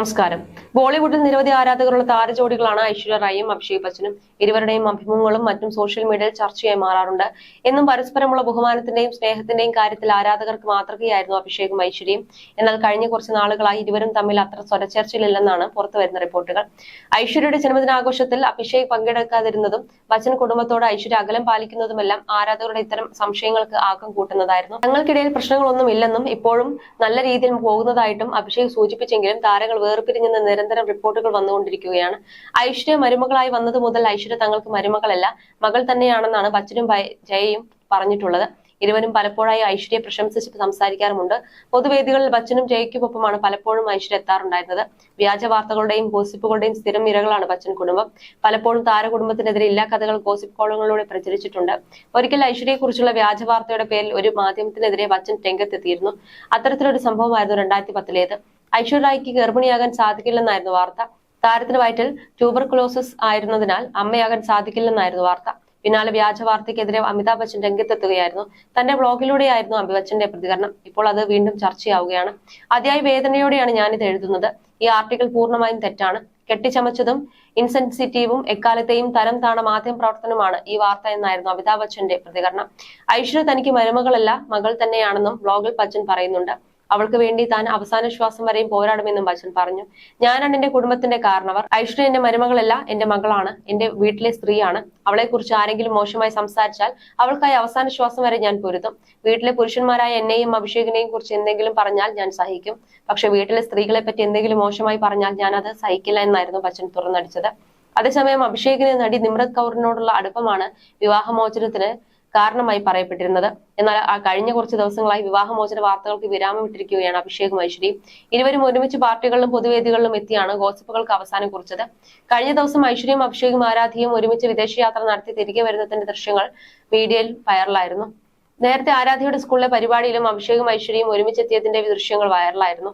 നമസ്കാരം. ബോളിവുഡിൽ നിരവധി ആരാധകരുള്ള താരജോഡികളാണ് ഐശ്വര്യ റായിയും അഭിഷേക് ബച്ചനും ഇരുവരുടെയും അഭിമുഖങ്ങളും മറ്റും സോഷ്യൽ മീഡിയയിൽ ചർച്ചയായി മാറാറുണ്ട്. എന്നും പരസ്പരമുള്ള ബഹുമാനത്തിന്റെയും സ്നേഹത്തിന്റെയും കാര്യത്തിൽ ആരാധകർക്ക് മാതൃകയായിരുന്നു അഭിഷേകും ഐശ്വര്യയും. എന്നാൽ കഴിഞ്ഞ കുറച്ച് നാളുകളായി ഇരുവരും തമ്മിൽ അത്ര സ്വരച്ചേർച്ചയിലില്ലെന്നാണ് പുറത്തുവരുന്ന റിപ്പോർട്ടുകൾ. ഐശ്വര്യയുടെ ജന്മദിനാഘോഷത്തിൽ അഭിഷേക് പങ്കെടുക്കാതിരുന്നതും ബച്ചൻ കുടുംബത്തോട് ഐശ്വര്യ അകലം പാലിക്കുന്നതുമെല്ലാം ആരാധകരുടെ ഇത്തരം സംശയങ്ങൾക്ക് ആക്കം കൂട്ടുന്നതായിരുന്നു. തങ്ങൾക്കിടയിൽ പ്രശ്നങ്ങളൊന്നും ഇല്ലെന്നും ഇപ്പോഴും നല്ല രീതിയിൽ പോകുന്നതായിട്ടും അഭിഷേക് സൂചിപ്പിച്ചെങ്കിലും താരങ്ങൾ വേർപിരിഞ്ഞെന്ന് നിരന്തരം റിപ്പോർട്ടുകൾ വന്നുകൊണ്ടിരിക്കുകയാണ്. ഐശ്വര്യ മരുമകളായി വന്നത് മുതൽ ഐശ്വര്യ തങ്ങൾക്ക് മരുമകളല്ല മകൾ തന്നെയാണെന്നാണ് ബച്ചനും ജയയും പറഞ്ഞിട്ടുള്ളത്. ഇരുവരും പലപ്പോഴായി ഐശ്വര്യയെ പ്രശംസിച്ച് സംസാരിക്കാറുമുണ്ട്. പൊതുവേദികളിൽ ബച്ചനും ജയയ്ക്കുമൊപ്പമാണ് പലപ്പോഴും ഐശ്വര്യ എത്താറുണ്ടായിരുന്നത്. വ്യാജ വാർത്തകളുടെയും ഗോസിപ്പുകളുടെയും സ്ഥിരം ഇരകളാണ് ബച്ചൻ കുടുംബം. പലപ്പോഴും താരകുടുംബത്തിനെതിരെ എല്ലാ കഥകൾ ഗോസിപ്പ് കോളങ്ങളിലൂടെ പ്രചരിച്ചിട്ടുണ്ട്. ഒരിക്കൽ ഐശ്വര്യയെക്കുറിച്ചുള്ള വ്യാജ വാർത്തയുടെ പേരിൽ ഒരു മാധ്യമത്തിനെതിരെ ബച്ചൻ രംഗത്തെത്തിയിരുന്നു. അത്തരത്തിലൊരു സംഭവമായിരുന്നു രണ്ടായിരത്തി പത്തിലേത്. ഐശ്വര്യയ്ക്ക് ഗർഭിണിയാകാൻ സാധിക്കില്ലെന്നായിരുന്നു വാർത്ത. താരത്തിന് വയറ്റിൽ ട്യൂബർകുലോസിസ് ആയിരുന്നതിനാൽ അമ്മയാകാൻ സാധിക്കില്ലെന്നായിരുന്നു വാർത്ത. പിന്നാലെ വ്യാജ വാർത്തയ്ക്കെതിരെ അമിതാഭ് ബച്ചൻ രംഗത്തെത്തുകയായിരുന്നു. തന്റെ ബ്ലോഗിലൂടെയായിരുന്നു അമിതാഭ് പ്രതികരണം. ഇപ്പോൾ അത് വീണ്ടും ചർച്ചയാവുകയാണ്. അതിയായ വേദനയോടെയാണ് ഞാനിത് എഴുതുന്നത്. ഈ ആർട്ടിക്കിൾ പൂർണമായും തെറ്റാണ്. കെട്ടിച്ചമച്ചതും ഇൻസെൻസിറ്റീവും എക്കാലത്തെയും തരം താണ മാധ്യമ പ്രവർത്തനമാണ് ഈ വാർത്ത എന്നായിരുന്നു അമിതാഭ് ബച്ചന്റെ പ്രതികരണം. ഐശ്വര്യ തനിക്ക് മരുമകളല്ല മകൾ തന്നെയാണെന്നും ബ്ലോഗിൽ ബച്ചൻ പറയുന്നുണ്ട്. അവൾക്ക് വേണ്ടി താൻ അവസാന ശ്വാസം വരെയും പോരാടുമെന്നും ബച്ചൻ പറഞ്ഞു. ഞാനാണ് എന്റെ കുടുംബത്തിന്റെ കാരണവർ. ഐശ്വര്യ എന്റെ മരുമകളല്ല എന്റെ മകളാണ്. എന്റെ വീട്ടിലെ സ്ത്രീയാണ്. അവളെ കുറിച്ച് ആരെങ്കിലും മോശമായി സംസാരിച്ചാൽ അവൾക്കായി അവസാന ശ്വാസം വരെ ഞാൻ പൊരുത്തും വീട്ടിലെ പുരുഷന്മാരായ എന്നെയും അഭിഷേകിനെയും കുറിച്ച് എന്തെങ്കിലും പറഞ്ഞാൽ ഞാൻ സഹിക്കും. പക്ഷെ വീട്ടിലെ സ്ത്രീകളെ പറ്റി എന്തെങ്കിലും മോശമായി പറഞ്ഞാൽ ഞാൻ അത് സഹിക്കില്ല എന്നായിരുന്നു ബച്ചൻ തുറന്നടിച്ചത്. അതേസമയം അഭിഷേകിന് നടി നിമ്രത് കൗറിനോടുള്ള അടുപ്പമാണ് വിവാഹമോചനത്തിന് കാരണമായി പറയപ്പെട്ടിരുന്നത്. എന്നാൽ ആ കഴിഞ്ഞ കുറച്ച് ദിവസങ്ങളായി വിവാഹമോചന വാർത്തകൾക്ക് വിരാമം ഇട്ടിരിക്കുകയാണ് അഭിഷേക് മൈശ്വരി ഇരുവരും ഒരുമിച്ച് പാർട്ടികളിലും പൊതുവേദികളിലും എത്തിയാണ് ഗോസിപ്പുകൾക്ക് അവസാനം കുറിച്ചത്. കഴിഞ്ഞ ദിവസം ഐശ്വര്യയും അഭിഷേകും ആരാധിയും ഒരുമിച്ച് വിദേശയാത്ര നടത്തി തിരികെ വരുന്നതിന്റെ ദൃശ്യങ്ങൾ മീഡിയയിൽ വൈറലായിരുന്നു. നേരത്തെ ആരാധ്യയുടെ സ്കൂളിലെ പരിപാടിയിലും അഭിഷേകും ഐശ്വര്യയും ഒരുമിച്ചെത്തിയതിന്റെ ദൃശ്യങ്ങൾ വൈറലായിരുന്നു.